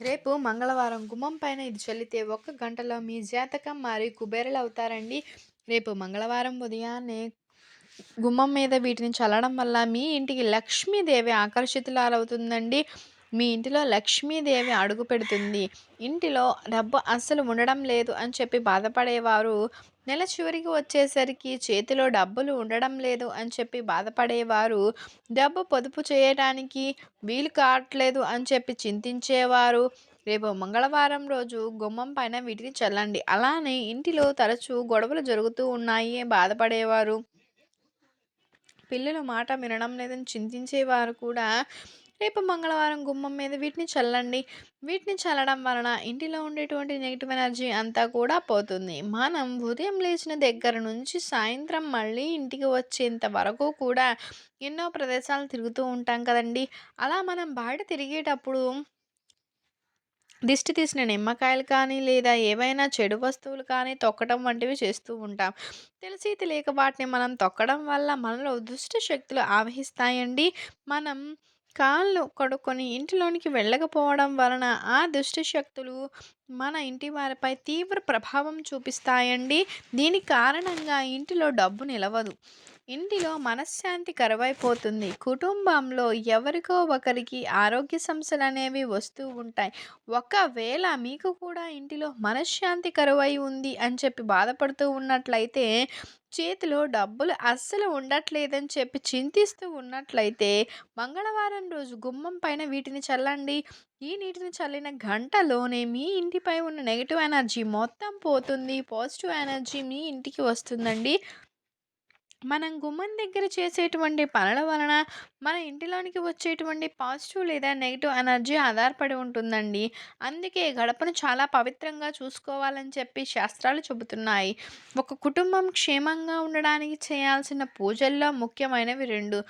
రేపు మంగళవారం గుమ్మం పైన ఇది చల్లితే ఒక్క గంటలో మీ జాతకం మారి కుబేరులవుతారండి. రేపు మంగళవారం ఉదయాన్నే గుమ్మం మీద వీటిని చల్లడం వల్ల మీ ఇంటికి లక్ష్మీదేవి ఆకర్షితులవుతుందండి మీ ఇంటిలో లక్ష్మీదేవి అడుగు పెడుతుంది. ఇంటిలో డబ్బు అస్సలు ఉండడం లేదు అని చెప్పి బాధపడేవారు. నెల చివరికి వచ్చేసరికి చేతిలో డబ్బులు ఉండడం లేదు అని చెప్పి బాధపడేవారు. డబ్బు పొదుపు చేయడానికి వీలు కావట్లేదు అని చెప్పి చింతించేవారు. రేపు మంగళవారం రోజు గుమ్మం పైన వీటిని చల్లండి. అలానే ఇంటిలో తరచూ గొడవలు జరుగుతూ ఉన్నాయి బాధపడేవారు. పిల్లలు మాట వినడం లేదని చింతించేవారు కూడా రేపు మంగళవారం గుమ్మం మీద వీటిని చల్లండి. వీటిని చల్లడం వలన ఇంటిలో ఉండేటువంటి నెగిటివ్ ఎనర్జీ అంతా కూడా పోతుంది. మనం ఉదయం లేచిన దగ్గర నుంచి సాయంత్రం మళ్ళీ ఇంటికి వచ్చేంత వరకు కూడా ఎన్నో ప్రదేశాలు తిరుగుతూ ఉంటాం కదండి. అలా మనం బయట తిరిగేటప్పుడు దిష్టి తీసిన నిమ్మకాయలు కానీ లేదా ఏవైనా చెడు వస్తువులు కానీ తొక్కడం వంటివి చేస్తూ ఉంటాం. తెలిసి తెలియక వాటిని మనం తొక్కడం వల్ల మనలో దుష్ట శక్తులు ఆవహిస్తాయండి. మనం కాళ్ళు కడుక్కొని ఇంటిలోనికి వెళ్ళకపోవడం వలన ఆ దుష్ట శక్తులు మన ఇంటి వారిపై తీవ్ర ప్రభావం చూపిస్తాయండి. దీని కారణంగా ఇంటిలో డబ్బు నిలవదు. ఇంటిలో మనశ్శాంతి కరువైపోతుంది. కుటుంబంలో ఎవరికో ఒకరికి ఆరోగ్య సమస్యలు అనేవి వస్తూ ఉంటాయి. ఒకవేళ మీకు కూడా ఇంటిలో మనశ్శాంతి కరువై ఉంది అని చెప్పి బాధపడుతూ ఉన్నట్లయితే చేతిలో డబ్బులు అస్సలు ఉండట్లేదని చెప్పి చింతిస్తూ ఉన్నట్లయితే మంగళవారం రోజు గుమ్మం పైన వీటిని చల్లండి. ఈ నీటిని చల్లిన గంటలోనే మీ ఇంటిపై ఉన్న నెగిటివ్ ఎనర్జీ మొత్తం పోతుంది. పాజిటివ్ ఎనర్జీ మీ ఇంటికి వస్తుందండి. మనం గుమ్మం దగ్గర చేసేటువంటి పనుల వలన మన ఇంటిలోనికి వచ్చేటువంటి పాజిటివ్ లేదా నెగిటివ్ ఎనర్జీ ఆధారపడి ఉంటుందండి. అందుకే గడపను చాలా పవిత్రంగా చూసుకోవాలని చెప్పి శాస్త్రాలు చెబుతున్నాయి. ఒక కుటుంబం క్షేమంగా ఉండడానికి చేయాల్సిన పూజల్లో ముఖ్యమైనవి రెండు.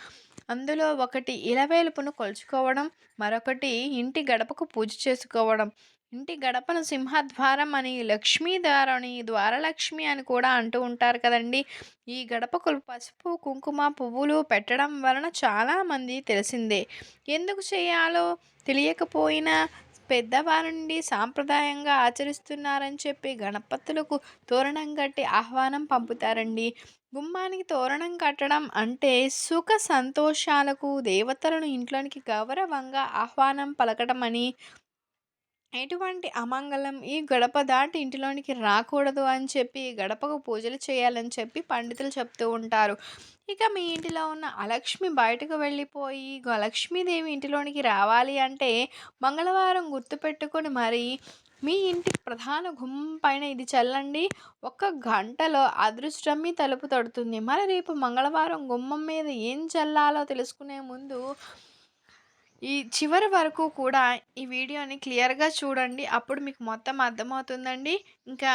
అందులో ఒకటి ఇలవేలుపును కొలుచుకోవడం మరొకటి ఇంటి గడపకు పూజ చేసుకోవడం. ఇంటి గడపను సింహద్వారం అని లక్ష్మీద్వారని ద్వారలక్ష్మి అని కూడా అంటూ ఉంటారు కదండి. ఈ గడపకు పసుపు కుంకుమ పువ్వులు పెట్టడం వలన చాలామంది తెలిసిందే. ఎందుకు చేయాలో తెలియకపోయినా పెద్దవారి నుండి సాంప్రదాయంగా ఆచరిస్తున్నారని చెప్పి గణపతులకు తోరణం కట్టి ఆహ్వానం పంపుతారండి. గుమ్మానికి తోరణం కట్టడం అంటే సుఖ సంతోషాలకు దేవతలను ఇంట్లోనికి గౌరవంగా ఆహ్వానం పలకడం అని ఎటువంటి అమంగళం ఈ గడప దాటి ఇంటిలోనికి రాకూడదు అని చెప్పి గడపకు పూజలు చేయాలని చెప్పి పండితులు చెప్తూ ఉంటారు. ఇక మీ ఇంటిలో ఉన్న అలక్ష్మి బయటకు వెళ్ళిపోయి లక్ష్మీదేవి ఇంటిలోనికి రావాలి అంటే మంగళవారం గుర్తుపెట్టుకొని మరి మీ ఇంటి ప్రధాన గుమ్మం పైన ఇది చల్లండి. ఒక గంటలో అదృష్టం మీ తలుపు తడుతుంది. మరి రేపు మంగళవారం గుమ్మం మీద ఏం చల్లాలో తెలుసుకునే ముందు ఈ చివరి వరకు కూడా ఈ వీడియోని క్లియర్గా చూడండి. అప్పుడు మీకు మొత్తం అర్థమవుతుందండి. ఇంకా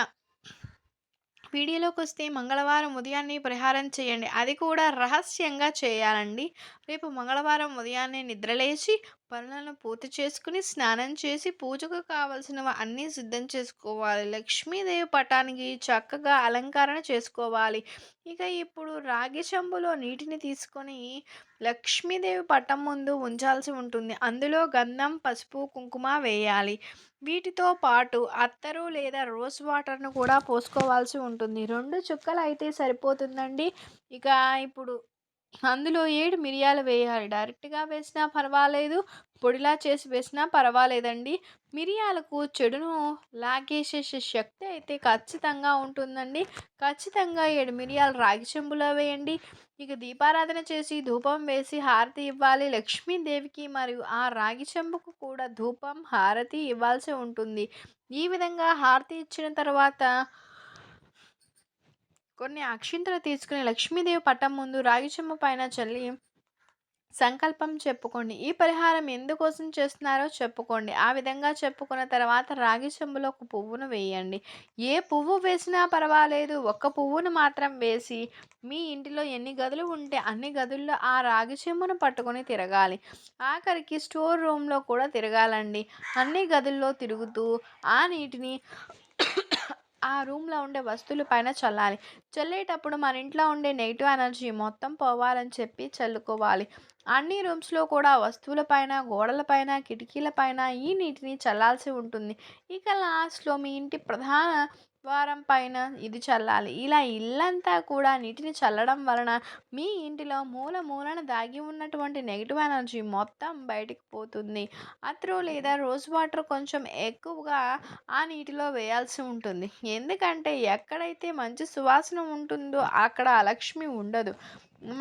వీడియోలోకి వస్తే మంగళవారం ఉదయాన్నే పరిహారం చేయండి. అది కూడా రహస్యంగా చేయాలండి. రేపు మంగళవారం ఉదయాన్నే నిద్రలేచి పనులను పూర్తి చేసుకుని స్నానం చేసి పూజకు కావలసినవి అన్నీ సిద్ధం చేసుకోవాలి. లక్ష్మీదేవి పటానికి చక్కగా అలంకరణ చేసుకోవాలి. ఇక ఇప్పుడు రాగి చెంబులో నీటిని తీసుకొని లక్ష్మీదేవి పటం ముందు ఉంచాల్సి ఉంటుంది. అందులో గంధం పసుపు కుంకుమ వేయాలి. వీటితో పాటు అత్తరు లేదా రోజ్ వాటర్ను కూడా పోసుకోవాల్సి ఉంటుంది. రెండు చుక్కలు అయితే సరిపోతుందండి. ఇక ఇప్పుడు అందులో ఏడు మిరియాలు వేయాలి. డైరెక్ట్గా వేసినా పర్వాలేదు పొడిలా చేసి వేసినా పర్వాలేదండి. మిరియాలకు చెడును లాగేసేసే శక్తి అయితే ఖచ్చితంగా ఉంటుందండి. ఖచ్చితంగా ఏడు మిరియాలు రాగి చెంబులో వేయండి. ఇక దీపారాధన చేసి ధూపం వేసి హారతి ఇవ్వాలి. లక్ష్మీదేవికి మరియు ఆ రాగి చెంబుకు కూడా ధూపం హారతి ఇవ్వాల్సి ఉంటుంది. ఈ విధంగా హారతి ఇచ్చిన తర్వాత కొన్ని అక్షింతలు తీసుకుని లక్ష్మీదేవి పట్టం ముందు రాగి చెమ్మ పైన చల్లి సంకల్పం చెప్పుకోండి. ఈ పరిహారం ఎందుకోసం చేస్తున్నారో చెప్పుకోండి. ఆ విధంగా చెప్పుకున్న తర్వాత రాగి చెంబులో ఒక పువ్వును వేయండి. ఏ పువ్వు వేసినా పర్వాలేదు. ఒక్క పువ్వును మాత్రం వేసి మీ ఇంటిలో ఎన్ని గదులు ఉంటే అన్ని గదుల్లో ఆ రాగి చెంబును పట్టుకొని తిరగాలి. ఆఖరికి స్టోర్ రూమ్లో కూడా తిరగాలండి. అన్ని గదుల్లో తిరుగుతూ ఆ నీటిని ఆ రూమ్‌లో ఉండే వస్తువుల పైన చల్లాలి. చల్లేటప్పుడు మన ఇంట్లో ఉండే నెగిటివ్ ఎనర్జీ మొత్తం పోవాలని చెప్పి చల్లుకోవాలి. అన్ని రూమ్స్‌లో కూడా వస్తువులపైన గోడలపైన కిటికీలపైన కిటికీల పైన ఈ నీటిని చల్లాల్సి ఉంటుంది. ఇక లాస్ట్‌లో మీ ఇంటి ప్రధాన ద్వారం పైన ఇది చల్లాలి. ఇలా ఇల్లంతా కూడా నీటిని చల్లడం వలన మీ ఇంటిలో మూల మూలన దాగి ఉన్నటువంటి నెగిటివ్ ఎనర్జీ మొత్తం బయటికి పోతుంది. అత్రు లేదా రోజ్ వాటర్ కొంచెం ఎక్కువగా ఆ నీటిలో వేయాల్సి ఉంటుంది. ఎందుకంటే ఎక్కడైతే మంచి సువాసన ఉంటుందో అక్కడ లక్ష్మి ఉండదు.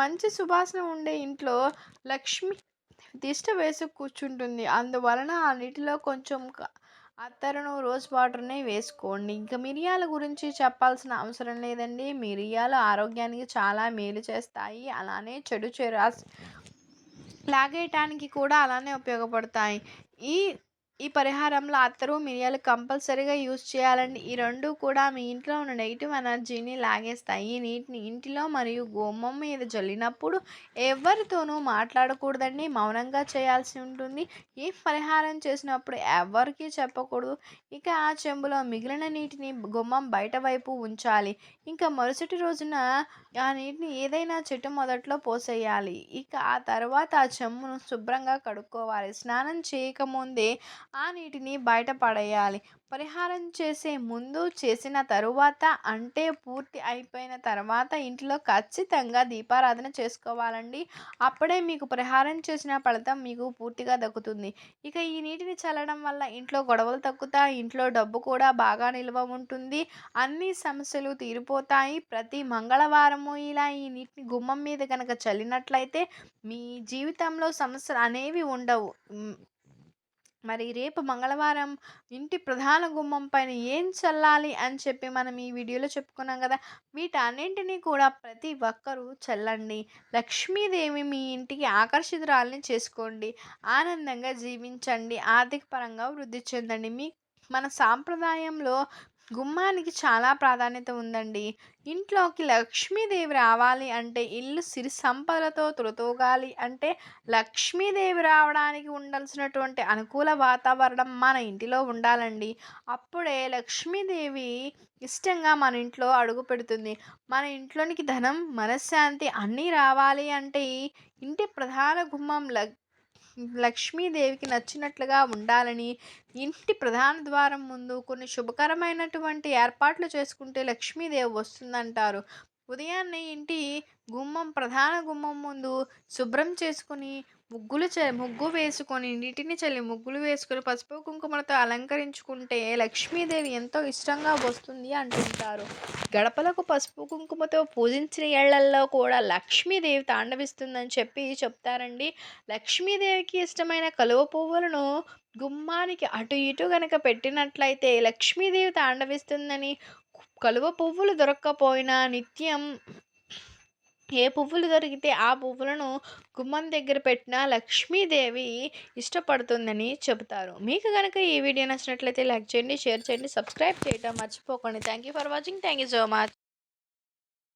మంచి సువాసన ఉండే ఇంట్లో లక్ష్మి తిష్ట వేసి కూర్చుంటుంది. అందువలన ఆ నీటిలో కొంచెం అత్తరును, రోజ్ వాటర్‌ని వేసుకోండి. ఇంక మిరియాల గురించి చెప్పాల్సిన అవసరం లేదండి. మిరియాలు ఆరోగ్యానికి చాలా మేలు చేస్తాయి. అలానే చెడు చెరాస్ లాగేయటానికి కూడా అలానే ఉపయోగపడతాయి. ఈ ఈ పరిహారంలో అత్తరు, మిరియాలు కంపల్సరీగా యూజ్ చేయాలండి. ఈ రెండు కూడా మీ ఇంట్లో ఉన్న నెగిటివ్ ఎనర్జీని లాగేస్తాయి. ఈ నీటిని ఇంటిలో మరియు గుమ్మం మీద జల్లినప్పుడు ఎవ్వరితోనూ మాట్లాడకూడదండి. మౌనంగా చేయాల్సి ఉంటుంది. ఈ పరిహారం చేసినప్పుడు ఎవ్వరికీ చెప్పకూడదు. ఇక ఆ చెంబులో మిగిలిన నీటిని గుమ్మం బయట వైపు ఉంచాలి. ఇంకా మరుసటి రోజున ఆ నీటిని ఏదైనా చెట్టు మొదట్లో పోసేయాలి. ఇక ఆ తర్వాత ఆ చెంబును శుభ్రంగా కడుక్కోవాలి. స్నానం చేయకముందే ఆ నీటిని బయట పడేయాలి. పరిహారం చేసే ముందు, చేసిన తరువాత అంటే పూర్తి అయిపోయిన తర్వాత ఇంట్లో ఖచ్చితంగా దీపారాధన చేసుకోవాలండి. అప్పుడే మీకు పరిహారం చేసిన ఫలితం మీకు పూర్తిగా దక్కుతుంది. ఇక ఈ నీటిని చల్లడం వల్ల ఇంట్లో గొడవలు తగ్గుతాయి. ఇంట్లో డబ్బు కూడా బాగా నిల్వ ఉంటుంది. అన్ని సమస్యలు తీరిపోతాయి. ప్రతి మంగళవారము ఇలా ఈ నీటిని గుమ్మం మీద కనుక చల్లినట్లయితే మీ జీవితంలో సమస్యలు అనేవి ఉండవు. మరి రేపు మంగళవారం ఇంటి ప్రధాన గుమ్మం పైన ఏం చల్లాలి అని చెప్పి మనం ఈ వీడియోలో చెప్పుకున్నాం కదా! వీటన్నింటినీ కూడా ప్రతి ఒక్కరూ చల్లండి. లక్ష్మీదేవి మీ ఇంటికి ఆకర్షితురాలని చేసుకోండి. ఆనందంగా జీవించండి. ఆర్థిక పరంగా వృద్ధి చెందండి. మీ మన సాంప్రదాయంలో గుమ్మానికి చాలా ప్రాధాన్యత ఉందండి. ఇంట్లోకి లక్ష్మీదేవి రావాలి అంటే, ఇల్లు సిరి సంపదలతో తులతూగాలి అంటే, లక్ష్మీదేవి రావడానికి ఉండాల్సినటువంటి అనుకూల వాతావరణం మన ఇంటిలో ఉండాలండి. అప్పుడే లక్ష్మీదేవి ఇష్టంగా మన ఇంట్లో అడుగుపెడుతుంది. మన ఇంట్లోనికి ధనం, మనశ్శాంతి అన్నీ రావాలి అంటే ఇంటి ప్రధాన గుమ్మం లక్ లక్ష్మీదేవికి నచ్చినట్లుగా ఉండాలని, ఇంటి ప్రధాన ద్వారం ముందు కొన్ని శుభకరమైనటువంటి ఏర్పాట్లు చేసుకుంటే లక్ష్మీదేవి వస్తుందంటారు. ఉదయాన్నే ఇంటి గుమ్మం ప్రధాన గుమ్మం ముందు శుభ్రం చేసుకొని, ముగ్గులు చ ముగ్గు వేసుకొని, నీటిని చల్లి ముగ్గులు వేసుకొని, పసుపు, కుంకుమలతో అలంకరించుకుంటే లక్ష్మీదేవి ఎంతో ఇష్టంగా వస్తుంది అంటుంటారు. గడపలకు పసుపు, కుంకుమతో పూజించిన ఏళ్ళలో కూడా లక్ష్మీదేవి తాండవిస్తుందని చెప్పి చెప్తారండి. లక్ష్మీదేవికి ఇష్టమైన కలువ పువ్వులను గుమ్మానికి అటు ఇటు గనక పెట్టినట్లయితే లక్ష్మీదేవి తాండవిస్తుందని, కలువ పువ్వులు దొరక్కపోయినా నిత్యం ఏ పువ్వులు దొరికితే ఆ పువ్వులను గుమ్మం దగ్గర పెట్టిన లక్ష్మీదేవి ఇష్టపడుతుందని చెబుతారు. మీకు కనుక ఈ వీడియో నచ్చినట్లయితే లైక్ చేయండి, షేర్ చేయండి, సబ్స్క్రైబ్ చేయడం మర్చిపోకండి. Thank you for watching. Thank you so much.